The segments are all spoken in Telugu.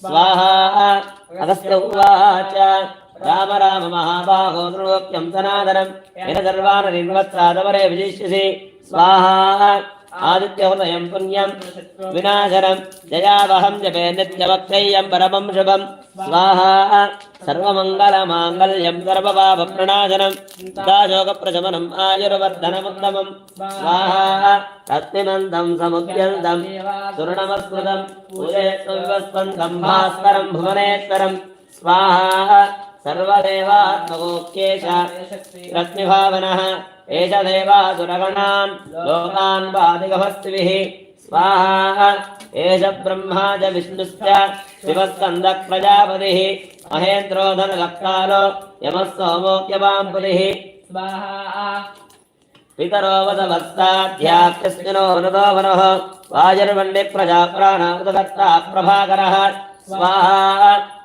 स्वाहा अगस्त्य उवाच राम राम महाबाहो नृलोक्यं सनातनम् येन सर्वान् निर्वत्सादवरे विजिष्यसि स्वाहा आदित्यहृदयं पुण्यं विनाशनं जयावहं जपे नित्यवक्तय्यं परमं शुभं स्वाहा सर्वमङ्गलमाङ्गल्यं सर्वपापप्रणाशनं दाशोकप्रशमनम् आयुर्वर्धनमुत्तमं स्वाहा रत्निमन्तं समुद्यन्तं सुवर्णमस्कृतं पूजयत्वस्पन्दं भास्करं भुवनेश्वरं स्वाहा सर्वदेवात्मकोक्येश रत्निभावनः एष देवासुरगणान् लोकान् वादिगभस्तिभिः स्वाहा एष ब्रह्मा च विष्णुश्च शिवस्कन्दः प्रजापतिः महेन्द्रोधनलक्कालो यमः सोमोक्यवाम्पुतिः स्वाहा। पितरो वदवस्ताध्याप्यस्मिनो वनतो वनः प्राणादत्ता प्रभाकरः। स्वाहा।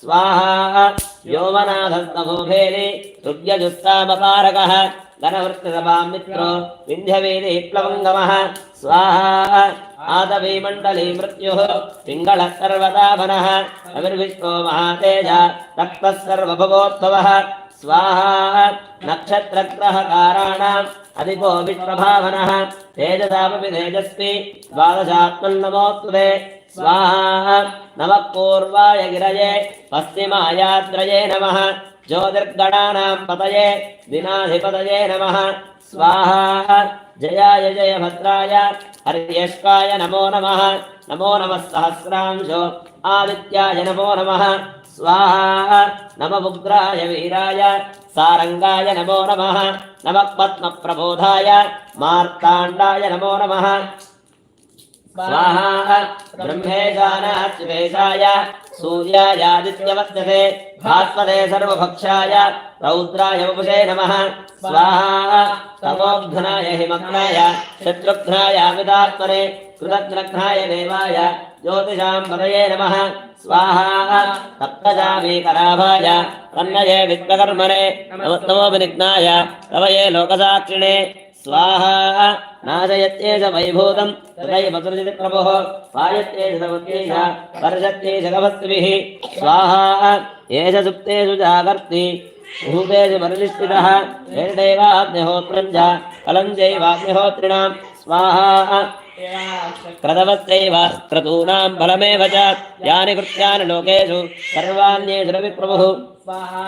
स्वाहा व्योमनाथस्तभोभेदि रुद्यजुस्तामकारकः गणवृत्तिसभामित्रो विन्ध्यवेदि प्लवङ्गमः स्वाहा आदवीमण्डली मृत्युः पिङ्गळः सर्वदाभनः अविर्विष्णो महातेज रक्तः सर्वभवोद्भवः स्वाहा नक्षत्रग्रहकाराणाम् अधिपो विश्वभावनः तेजसामपि तेजस्वी द्वादशात्मन्नमोऽस्तुते स्वाहा नमः पूर्वाय गिरये पश्चिमायाद्रये नमः ज्योतिर्गणानां पतये दिनाधिपतये नमः स्वाहा जयाय जय भद्राय हर्यश्वाय नमो नमः नमो नमः सहस्रांशो आदित्याय नमो नमः स्वाहा नम उग्राय वीराय सारङ्गाय नमो नमः नमः पद्मप्रबोधाय मार्ताण्डाय नमो नमः स्वाहा ब्रह्मेशानाच्युतेशाय सूर्यायादित्यवत्यते भास्वते सर्वभक्षाय, रौद्राय वपुषे नमः। स्वाहा तमोघ्नाय हिमग्नाय, शत्रुघ्नाय अमितात्मने कृतघ्नघ्नाय देवाय ज्योतिषां पदये नमः। स्वाहा सप्तजामीकराभाय तन्नये विश्वकर्मणे नमो विनिघ्नाय लोकसाक्षिणे। स्वाहा नाशयत्येष वैभूतं तदैव सृजति प्रभुः पायत्येष समुद्येष वर्षत्येष गभस्तिभिः स्वाहा एष सुप्तेषु जागर्ति भूतेषु मरुनिष्ठितः एषदेवाग्निहोत्रं च फलं चैवाग्निहोत्रिणां स्वाहा क्रतवस्यैव क्रतूनां फलमेव च यानि कृत्यानि लोकेषु सर्वाण्येषु रविप्रभुः स्वाहा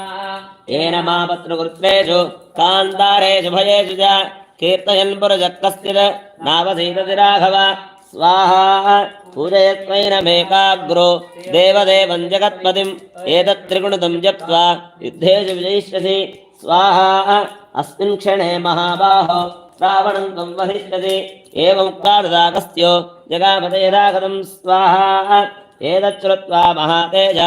येन मापत्रुकृत्वेषु कान्तारेषु भयेषु च కీర్తయన్పురజక్కస్థిర నావసీతతి రాఘవ స్వాహా పూజయత్మైనమేకాగ్రో దేవదేవం జగత్పతిం. ఏతత్రిగుణితం జప్వా యుద్ధేషు విజయిష్యసి స్వాహా అస్మిన్ క్షణే మహాబాహో రావణం తం వహిష్యసి ఏముక్తాగస్త్యో జగామదేరాగతం స్వాహా ఏదచ్చుత్వా మహాతేజ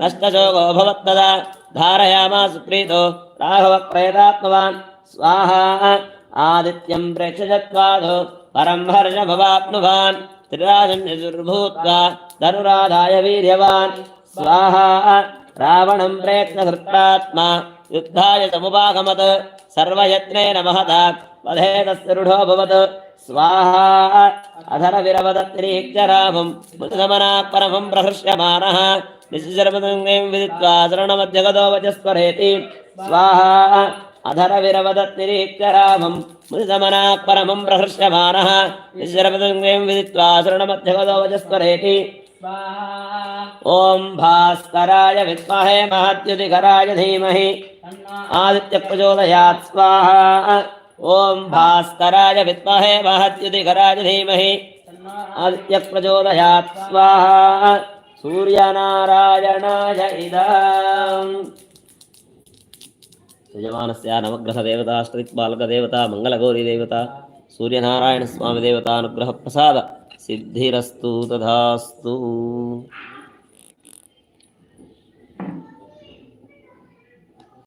నష్టశోగో భవత్తదా ధారయామాసు ప్రీతో రాఘవ ప్రేతాత్మవాన్ స్వాహా ఆదిత్యం ప్రేక్షజత్వాదో పరం హర్ష భవాప్నువాన్ త్రిరాజం యజుర్భూత్వా ధనురాధాయ వీర్యవాన్ స్వాహా రావణం ప్రేక్ష ధృత్రాత్మా యుద్ధాయ సముపాగమత్ సర్వయత్నేన మహత వధేతస్రుఢోభవత్ స్వాహా అధర విరవదత్తిరీక్ష రామం మృతమనా పరమం ప్రహృష్యమాన నిశ్చర్మదంగం విదిత్వా శరణమధ్యగదో వచస్వరేతి స్వాహా रामं मृतमनाः परमं प्रहृष्यमाणः निशिशर्मदङ्गं विदित्वा शरणमध्यगतो वचस्वरेति स्वाहा ॐ भास्कराय विद्महे महद्युतिकराय धीमहि। आदित्यप्रचोदयात् स्वाहा। ॐ भास्कराय विद्महे महद्युतिकराय धीमहि। आदित्यप्रचोदयात् स्वाहा। सूर्यनारायणाय इदम्। యజమానస్య స్వామి దేవత అనుగ్రహ ప్రసాద సిద్ధిరస్తు తధాస్తు